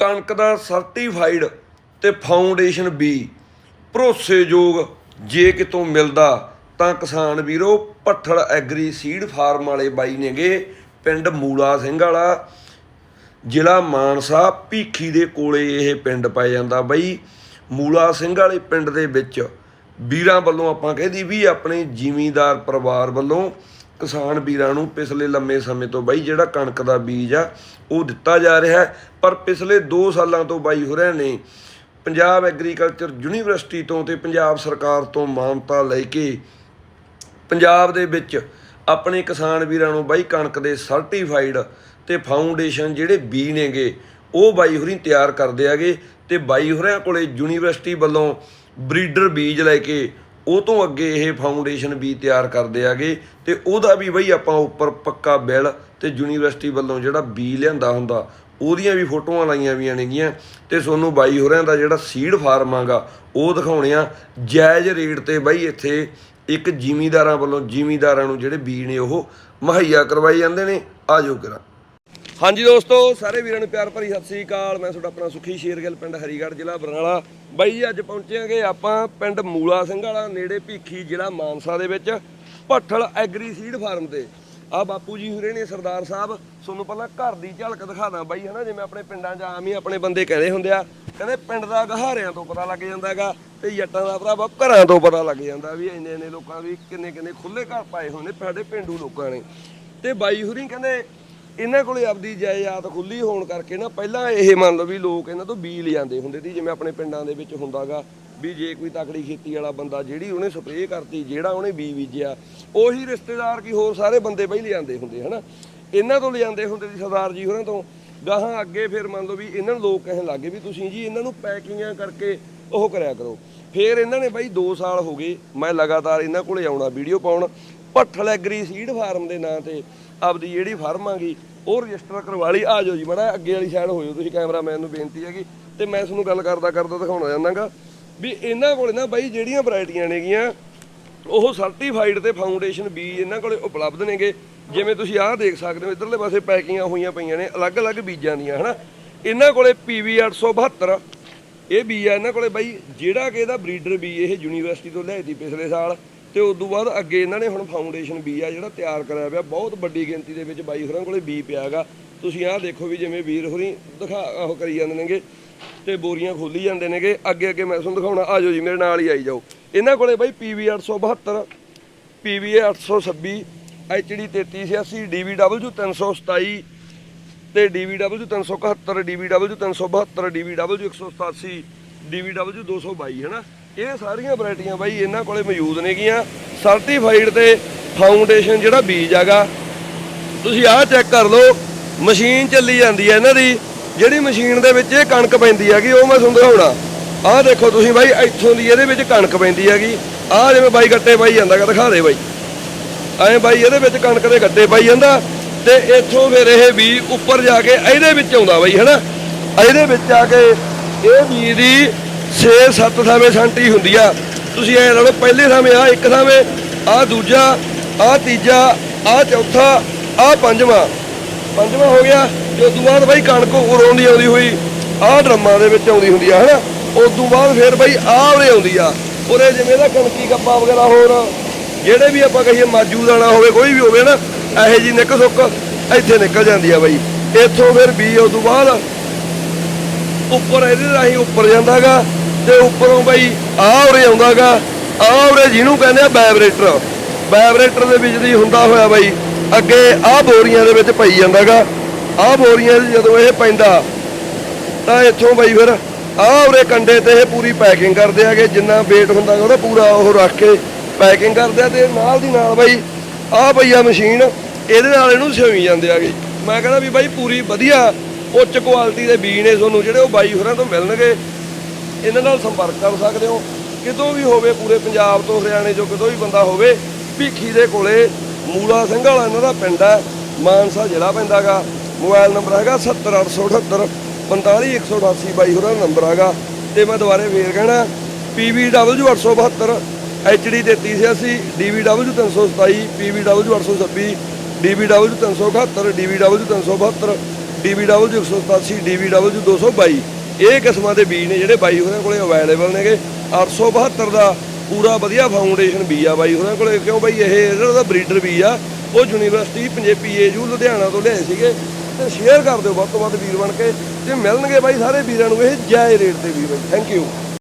ਕਣਕ ਦਾ ਸਰਟੀਫਾਈਡ ਤੇ ਫਾਊਂਡੇਸ਼ਨ ਬੀ ਭਰੋਸੇਯੋਗ ਜੇ ਕਿਤੋਂ ਮਿਲਦਾ ਤਾਂ ਕਿਸਾਨ ਵੀਰੋ ਪੱਠਲ ਐਗਰੀ ਸੀਡ ਫਾਰਮ ਵਾਲੇ ਬਾਈ ਨੇਗੇ, ਪਿੰਡ ਮੂਲਾ ਸਿੰਘ ਵਾਲਾ, ਜ਼ਿਲ੍ਹਾ ਮਾਨਸਾ, ਭੀਖੀ ਦੇ ਕੋਲੇ ਇਹ ਪਿੰਡ ਪੈ ਜਾਂਦਾ ਬਾਈ। ਮੂਲਾ ਸਿੰਘ ਵਾਲੇ ਪਿੰਡ ਦੇ ਵਿੱਚ ਵੀਰਾਂ ਵੱਲੋਂ ਆਪਾਂ ਕਹਿੰਦੀ ਵੀ ਆਪਣੇ ਜ਼ਿਮੀਂਦਾਰ ਪਰਿਵਾਰ ਵੱਲੋਂ ਕਿਸਾਨ ਵੀਰਾਂ ਨੂੰ ਪਿਛਲੇ ਲੰਮੇ ਸਮੇਂ ਤੋਂ ਬਾਈ ਜਿਹੜਾ ਕਣਕ ਦਾ ਬੀਜ ਆ, ਉਹ ਦਿੱਤਾ ਜਾ ਰਿਹਾ ਪਰ ਪਿਛਲੇ 2 ਸਾਲਾਂ ਤੋਂ ਬਾਈ ਹੋਰਿਆਂ ਨੇ। ਪੰਜਾਬ ਐਗਰੀਕਲਚਰ ਯੂਨੀਵਰਸਿਟੀ ਤੋਂ ਤੇ ਪੰਜਾਬ ਸਰਕਾਰ ਤੋਂ ਮਾਨਤਾ ਲੈ ਕੇ ਪੰਜਾਬ ਦੇ ਵਿੱਚ ਆਪਣੇ ਕਿਸਾਨ ਵੀਰਾਂ ਨੂੰ ਬਾਈ ਕਣਕ ਦੇ ਸਰਟੀਫਾਈਡ ਤੇ ਫਾਊਂਡੇਸ਼ਨ ਜਿਹੜੇ ਬੀ ਨੇਗੇ, ਉਹ ਬਾਈ ਹੋਰੀ ਤਿਆਰ ਕਰਦੇ ਆਗੇ ਤੇ ਬਾਈ ਹੋਰਿਆਂ ਕੋਲੇ ਯੂਨੀਵਰਸਿਟੀ ਵੱਲੋਂ ਬਰੀਡਰ ਬੀਜ ਲੈ ਕੇ ਉਹ ਤੋਂ ਅੱਗੇ ਇਹ ਫਾਊਂਡੇਸ਼ਨ ਬੀ ਤਿਆਰ ਕਰਦੇ ਆਗੇ ਤੇ ਉਹਦਾ ਵੀ ਬਈ ਆਪਾਂ ਉੱਪਰ ਪੱਕਾ ਬਿੱਲ ਤੇ ਯੂਨੀਵਰਸਿਟੀ ਵੱਲੋਂ ਜਿਹੜਾ ਬੀ ਲਿਆਂਦਾ ਹੁੰਦਾ, ਉਹਦੀਆਂ ਵੀ ਫੋਟੋਆਂ ਲਾਈਆਂ ਵੀਆਂ ਨੇਗੀਆਂ ਤੇ ਤੁਹਾਨੂੰ ਬਾਈ ਹੋਰਿਆਂ ਦਾ ਜਿਹੜਾ ਸੀਡ ਫਾਰਮ ਆਗਾ, ਉਹ ਦਿਖਾਉਣੇ ਆ। ਜਾਇਜ਼ ਰੇਟ ਤੇ ਬਾਈ ਇੱਥੇ ਇੱਕ ਜ਼ਿਮੀਂਦਾਰਾਂ ਵੱਲੋਂ ਜ਼ਿਮੀਂਦਾਰਾਂ ਨੂੰ ਜਿਹੜੇ ਬੀ ਨੇ ਉਹ ਮੁਹੱਈਆ ਕਰਵਾਏ ਜਾਂਦੇ ਨੇ। ਆਜੋ ਕਰਾਂ। ਹਾਂਜੀ ਦੋਸਤੋ, ਸਾਰੇ ਵੀਰਾਂ ਨੂੰ ਪਿਆਰ ਭਰੀ ਸਤਿ ਸ੍ਰੀ ਅਕਾਲ। ਮੈਂ ਤੁਹਾਡਾ ਆਪਣਾ ਸੁਖੀ ਸ਼ੇਰਗਿੱਲ, ਪਿੰਡ ਹਰੀਗੜ੍ਹ, ਜ਼ਿਲ੍ਹਾ ਬਰਨਾਲਾ। ਬਾਈ ਜੀ, ਅੱਜ ਪਹੁੰਚੇਗੇ ਆਪਾਂ ਪਿੰਡ ਮੂਲਾ ਸਿੰਘ ਵਾਲਾ, ਨੇੜੇ ਭੀਖੀ ਜ਼ਿਲ੍ਹਾ ਮਾਨਸਾ ਦੇ ਵਿੱਚ, ਭੱਠਲ ਐਗਰੀ ਸੀਡ ਫਾਰਮ ਤੇ। ਆ ਬਾਪੂ ਜੀ ਹੁਰੇ ਨੇ, ਸਰਦਾਰ ਸਾਹਿਬ। ਤੁਹਾਨੂੰ ਪਹਿਲਾਂ ਘਰ ਦੀ ਝਲਕ ਦਿਖਾਦਾ ਬਾਈ, ਹਨਾ? ਜਿਵੇਂ ਆਪਣੇ ਪਿੰਡਾਂ 'ਚ ਆਮ ਹੀ ਆਪਣੇ ਬੰਦੇ ਕਹਿੰਦੇ ਹੁੰਦੇ ਆ। ਕਹਿੰਦੇ ਪਿੰਡ ਦਾ ਗਹਾਰਿਆਂ ਤੋਂ ਪਤਾ ਲੱਗ ਜਾਂਦਾ ਹੈਗਾ ਤੇ ਜੱਟਾਂ ਦਾ ਭਰਾਵਾ ਘਰਾਂ ਤੋਂ ਪਤਾ ਲੱਗ ਜਾਂਦਾ ਵੀ ਇੰਨੇ ਇੰਨੇ ਲੋਕਾਂ ਵੀ ਕਿੰਨੇ ਕਿੰਨੇ ਖੁੱਲੇ ਘਰ ਪਾਏ ਹੋਏ ਨੇ, ਸਾਡੇ ਪਿੰਡੂ ਲੋਕਾਂ ਨੇ। ਤੇ ਬਾਈ ਹੁਰੀ ਕਹਿੰਦੇ ਇਹਨਾਂ ਕੋਲੇ ਆਪਦੀ ਜਾਇਦਾਦ ਖੁੱਲੀ ਹੋਣ ਕਰਕੇ ਨਾ ਪਹਿਲਾਂ ਇਹ ਮੰਨ ਲਓ ਵੀ ਲੋਕ ਇਹਨਾਂ ਤੋਂ ਬੀ ਲਿਆਂਦੇ ਹੁੰਦੇ ਸੀ, ਜਿਵੇਂ ਆਪਣੇ ਪਿੰਡਾਂ ਦੇ ਵਿੱਚ ਹੁੰਦਾਗਾ ਵੀ ਜੇ ਕੋਈ ਤਕੜੀ ਖੇਤੀ ਵਾਲਾ ਬੰਦਾ ਜਿਹੜੀ ਉਹਨੇ ਸਪਰੇਅ ਕਰਤੀ, ਜਿਹੜਾ ਉਹਨੇ ਬੀ ਬੀਜਿਆ, ਉਹੀ ਰਿਸ਼ਤੇਦਾਰ ਕੀ ਹੋਰ ਸਾਰੇ ਬੰਦੇ ਬਈ ਲਿਆਂਦੇ ਹੁੰਦੇ, ਹਨਾ? ਇਹਨਾਂ ਤੋਂ ਲਿਆਂਦੇ ਹੁੰਦੇ ਸੀ ਸਰਦਾਰ ਜੀ ਹੋਰਾਂ ਤੋਂ। ਗਾਹਾਂ ਅੱਗੇ ਫਿਰ ਮੰਨ ਲਓ ਵੀ ਇਹਨਾਂ ਨੂੰ ਲੋਕ ਕਹਿਣ ਲੱਗੇ ਵੀ ਤੁਸੀਂ ਜੀ ਇਹਨਾਂ ਨੂੰ ਪੈਕਿੰਗਾਂ ਕਰਕੇ ਉਹ ਕਰਿਆ ਕਰੋ। ਫਿਰ ਇਹਨਾਂ ਨੇ ਬਾਈ 2 ਸਾਲ ਹੋ ਗਏ, ਮੈਂ ਲਗਾਤਾਰ ਇਹਨਾਂ ਕੋਲੇ ਆਉਣਾ, ਵੀਡੀਓ ਪਾਉਣ। ਭੱਠਲ ਐਗਰੀ ਸੀਡ ਫਾਰਮ ਦੇ ਨਾਂ ਤੇ ਆਪਦੀ ਜਿਹੜੀ ਫਰਮ ਆਗੀ ਉਹ ਰਜਿਸਟਰ ਕਰਵਾ ਲਈ, ਆ ਜਾਓ ਜੀ, ਮੜਾ ਅੱਗੇ ਵਾਲੀ ਸਾਈਡ ਹੋ ਜਾਓ ਤੁਸੀਂ ਕੈਮਰਾਮੈਨ ਨੂੰ ਬੇਨਤੀ ਹੈਗੀ ਤੇ ਮੈਂ ਤੁਹਾਨੂੰ ਗੱਲ ਕਰਦਾ ਕਰਦਾ ਦਿਖਾਉਣਾ ਚਾਹੁੰਦਾਗਾ ਵੀ ਇਹਨਾਂ ਕੋਲੇ ਨਾ ਬਾਈ ਜਿਹੜੀਆਂ ਵੈਰਾਈਟੀਆਂ ਨੇਗੀਆਂ, ਉਹ ਸਰਟੀਫਾਈਡ ਤੇ ਫਾਊਂਡੇਸ਼ਨ ਬੀਜ ਇਹਨਾਂ ਕੋਲੇ ਉਪਲਬਧ ਨੇਗੇ। ਜਿਵੇਂ ਤੁਸੀਂ ਆਹ ਦੇਖ ਸਕਦੇ ਹੋ, ਇਧਰਲੇ ਪਾਸੇ ਪੈਕਿੰਗਾਂ ਹੋਈਆਂ ਪਈਆਂ ਨੇ, ਅਲੱਗ-ਅਲੱਗ ਬੀਜਾਂ ਦੀਆਂ, ਹਨਾ? ਇਹਨਾਂ ਕੋਲੇ PV 872 ਇਹ ਬੀਜ ਆ ਇਹਨਾਂ ਕੋਲੇ ਬਾਈ, ਜਿਹੜਾ ਕਿ ਇਹਦਾ ਬਰੀਡਰ ਬੀ ਇਹ ਯੂਨੀਵਰਸਿਟੀ ਤੋਂ ਲਿਆਈ ਸੀ ਪਿਛਲੇ ਸਾਲ। ਤੇ ਉਸ ਤੋਂ ਬਾਅਦ ਅੱਗੇ ਇਹਨਾਂ ਨੇ ਹੁਣ ਫਾਊਂਡੇਸ਼ਨ ਬੀ ਆ ਜਿਹੜਾ ਤਿਆਰ ਕਰਾਇਆ ਪਿਆ। ਬਹੁਤ ਵੱਡੀ ਗਿਣਤੀ ਦੇ ਵਿੱਚ ਬਾਈ ਹੋਰਾਂ ਕੋਲੇ ਬੀ ਪਿਆ ਹੈਗਾ। ਤੁਸੀਂ ਆਹ ਦੇਖੋ ਵੀ ਜਿਵੇਂ ਵੀਰ ਹੋਰੀ ਦਿਖਾ ਉਹ ਕਰੀ ਜਾਂਦੇ ਨੇਗੇ ਤੇ ਬੋਰੀਆਂ ਖੋਲੀ ਜਾਂਦੇ ਨੇਗੇ। ਅੱਗੇ ਅੱਗੇ ਮੈਂ ਤੁਹਾਨੂੰ ਦਿਖਾਉਣਾ। ਆ ਜਾਓ ਜੀ, ਮੇਰੇ ਨਾਲ ਹੀ ਆਈ ਜਾਓ। ਇਹਨਾਂ ਕੋਲੇ ਬਾਈ PV 872 PV 826 HD 3380 DVW 327 ਤੇ DVW 371 DVW 372 DVW 187 DVW 222 ਹੈਨਾ? ਇਹ ਸਾਰੀਆਂ ਵੈਰਾਈਟੀਆਂ ਬਾਈ ਇਹਨਾਂ ਕੋਲੇ ਮੌਜੂਦ ਨੇਗੀਆਂ ਸਰਟੀਫਾਈਡ ਤੇ ਫਾਊਂਡੇਸ਼ਨ ਜਿਹੜਾ ਬੀਜ ਹੈਗਾ, ਤੁਸੀਂ ਆਹ ਚੈੱਕ ਕਰ ਲਓ, ਮਸ਼ੀਨ ਚੱਲੀ ਜਾਂਦੀ ਹੈ ਇਹਨਾਂ ਦੀ। ਜਿਹੜੀ ਮਸ਼ੀਨ ਦੇ ਵਿੱਚ ਇਹ ਕਣਕ ਪੈਂਦੀ ਹੈਗੀ, ਉਹ ਮੈਂ ਤੁਹਾਨੂੰ ਦਿਖਾਉਣਾ। ਆਹ ਦੇਖੋ ਤੁਸੀਂ ਬਾਈ, ਇੱਥੋਂ ਦੀ ਇਹਦੇ ਵਿੱਚ ਕਣਕ ਪੈਂਦੀ ਹੈਗੀ। ਆਹ ਜਿਵੇਂ ਬਾਈ ਗੱਟੇ ਪਾਈ ਜਾਂਦਾ ਦਿਖਾ ਦੇ ਬਾਈ। ਐਂ ਬਾਈ ਇਹਦੇ ਵਿੱਚ ਕਣਕ ਦੇ ਗੱਟੇ ਪਾਈ ਜਾਂਦਾ, ਤੇ ਇੱਥੋਂ ਫਿਰ ਇਹ ਵੀ ਉੱਪਰ ਜਾ ਕੇ ਇਹਦੇ ਵਿੱਚ ਆਉਂਦਾ ਬਾਈ, ਹਨਾ? ਇਹਦੇ ਵਿੱਚ ਆ ਕੇ ਇਹ ਬੀ ਦੀ 6-7 ਥਾਵੇਂ ਸੈਂਟੀ ਹੁੰਦੀ ਆ। ਤੁਸੀਂ ਐ ਲਓ, ਪਹਿਲੇ ਥਾਵੇਂ ਆ ਇੱਕ ਥਾਵੇਂ ਆ ਦੂਜਾ ਆ ਤੀਜਾ ਆ ਚੌਥਾ ਆ ਪੰਜਵਾਂ। ਪੰਜਵਾਂ ਹੋ ਗਿਆ ਤੇ ਉਸ ਤੋਂ ਬਾਅਦ ਬਾਈ ਕਣਕ ਉਰੋਂ ਦੀ ਆਉਂਦੀ ਹੋਈ, ਆਹ ਡਰਮਾਂ ਦੇ ਵਿੱਚ ਆਉਂਦੀ ਹੁੰਦੀ ਆ, ਹਨਾ? ਉਸ ਤੋਂ ਬਾਅਦ ਫਿਰ ਬਾਈ ਆਹ ਉਰੇ ਆਉਂਦੀ ਆ। ਉਰੇ ਜਿਵੇਂ ਦਾ ਕਣਕੀ ਕੱਪਾ ਵਗੈਰਾ ਹੋਰ ਜਿਹੜੇ ਵੀ ਆਪਾਂ ਕਹੀਏ ਮਾਜੂ ਦਾਣਾ ਹੋਵੇ, ਕੋਈ ਵੀ ਹੋਵੇ ਨਾ ਇਹੋ ਜੀ ਨਿੱਕ ਸੁੱਕ ਇੱਥੇ ਨਿਕਲ ਜਾਂਦੀ ਆ ਬਾਈ। ਇੱਥੋਂ ਫਿਰ ਬੀ ਉਸ ਤੋਂ ਬਾਅਦ ਉੱਪਰ ਇਹਦੇ ਰਾਹੀਂ ਉੱਪਰ ਜਾਂਦਾਗਾ, ਤੇ ਉੱਪਰੋਂ ਬਾਈ ਆਹ ਉਰੇ ਆਉਂਦਾਗਾ, ਆਹ ਉਰੇ ਜਿਹਨੂੰ ਕਹਿੰਦੇ ਆ ਵਾਈਬ੍ਰੇਟਰ ਵਾਈਬ੍ਰੇਟਰ ਦੇ ਵਿੱਚ ਦੀ ਹੁੰਦਾ ਹੋਇਆ ਬਾਈ, ਅੱਗੇ ਆਹ ਬੋਰੀਆਂ ਦੇ ਵਿੱਚ ਪਈ ਜਾਂਦਾਗਾ। ਆਹ ਬੋਰੀਆਂ ਜਦੋਂ ਇਹ ਪੈਂਦਾ, ਤਾਂ ਇੱਥੋਂ ਬਈ ਫਿਰ ਆਹ ਉਰੇ ਕੰਡੇ ਤੇ ਇਹ ਪੂਰੀ ਪੈਕਿੰਗ ਕਰਦੇ ਆਗੇ ਜਿੰਨਾ weight ਹੁੰਦਾ ਉਹਦਾ ਪੂਰਾ ਉਹ ਰੱਖ ਕੇ ਪੈਕਿੰਗ ਕਰਦੇ ਆ, ਤੇ ਨਾਲ ਦੀ ਨਾਲ ਬਈ ਆਹ ਪਈ ਆ ਮਸ਼ੀਨ ਇਹਦੇ ਨਾਲ ਇਹਨੂੰ ਸਿਉਈ ਜਾਂਦੇ ਆਗੇ ਮੈਂ ਕਹਿੰਦਾ ਵੀ ਬਾਈ ਪੂਰੀ ਵਧੀਆ ਉੱਚ ਕੁਆਲਿਟੀ ਦੇ ਬੀਜ ਨੇ ਤੁਹਾਨੂੰ ਜਿਹੜੇ ਉਹ ਬਾਈ ਹੋਰਾਂ ਤੋਂ ਮਿਲਣਗੇ, ਇਹਨਾਂ ਨਾਲ ਸੰਪਰਕ ਕਰ ਸਕਦੇ ਹੋ। ਕਿਤੋਂ ਵੀ ਹੋਵੇ ਪੂਰੇ ਪੰਜਾਬ ਤੋਂ ਹਰਿਆਣੇ ਚੋਂ ਕਿਤੋਂ ਵੀ ਬੰਦਾ ਹੋਵੇ, ਭੀਖੀ ਦੇ ਕੋਲੇ ਮੂਲਾ ਸਿੰਘ ਵਾਲਾ ਇਹਨਾਂ ਦਾ ਪਿੰਡ ਹੈ, ਮਾਨਸਾ ਜ਼ਿਲ੍ਹਾ ਪੈਂਦਾਗਾ ਮੋਬਾਈਲ ਨੰਬਰ ਹੈਗਾ 70878 45188 ਬਾਈ ਹੋਰਾਂ ਦਾ ਨੰਬਰ ਹੈਗਾ। ਤੇ ਮੈਂ ਦੁਬਾਰੇ ਫੇਰ ਕਹਿਣਾ PVW 872 HD 3380 DVW 327 PVW 826 DVW 371 DVW 372 DBW 187 DBW 222 ਇਹ ਕਿਸਮਾਂ ਦੇ ਬੀਜ ਨੇ ਜਿਹੜੇ ਬਾਈ ਹੋਰਾਂ ਕੋਲੇ ਅਵੇਲੇਬਲ ਨੇਗੇ। 872 ਦਾ ਪੂਰਾ ਵਧੀਆ ਫਾਊਂਡੇਸ਼ਨ ਬੀਜ ਆ ਬਾਈ ਹੋਰਾਂ ਕੋਲੇ। ਕਿਉਂ ਬਾਈ? ਇਹ ਜਿਹੜਾ ਦਾ ਬਰੀਡਰ ਬੀਜ ਆ, ਉਹ ਯੂਨੀਵਰਸਿਟੀ ਪੰਜਾਬੀ ਏਜੂ ਲੁਧਿਆਣਾ ਤੋਂ ਲਿਆਏ ਸੀਗੇ। ਤੇ ਸ਼ੇਅਰ ਕਰ ਦਿਓ ਵੱਧ ਤੋਂ ਵੱਧ ਵੀਰ ਬਣ ਕੇ। ਤੇ ਮਿਲਣਗੇ ਬਾਈ ਸਾਰੇ ਵੀਰਾਂ ਨੂੰ, ਇਹ ਜਾਇ ਰੇਟ ਤੇ ਵੀਰ ਬਾਈ। Thank you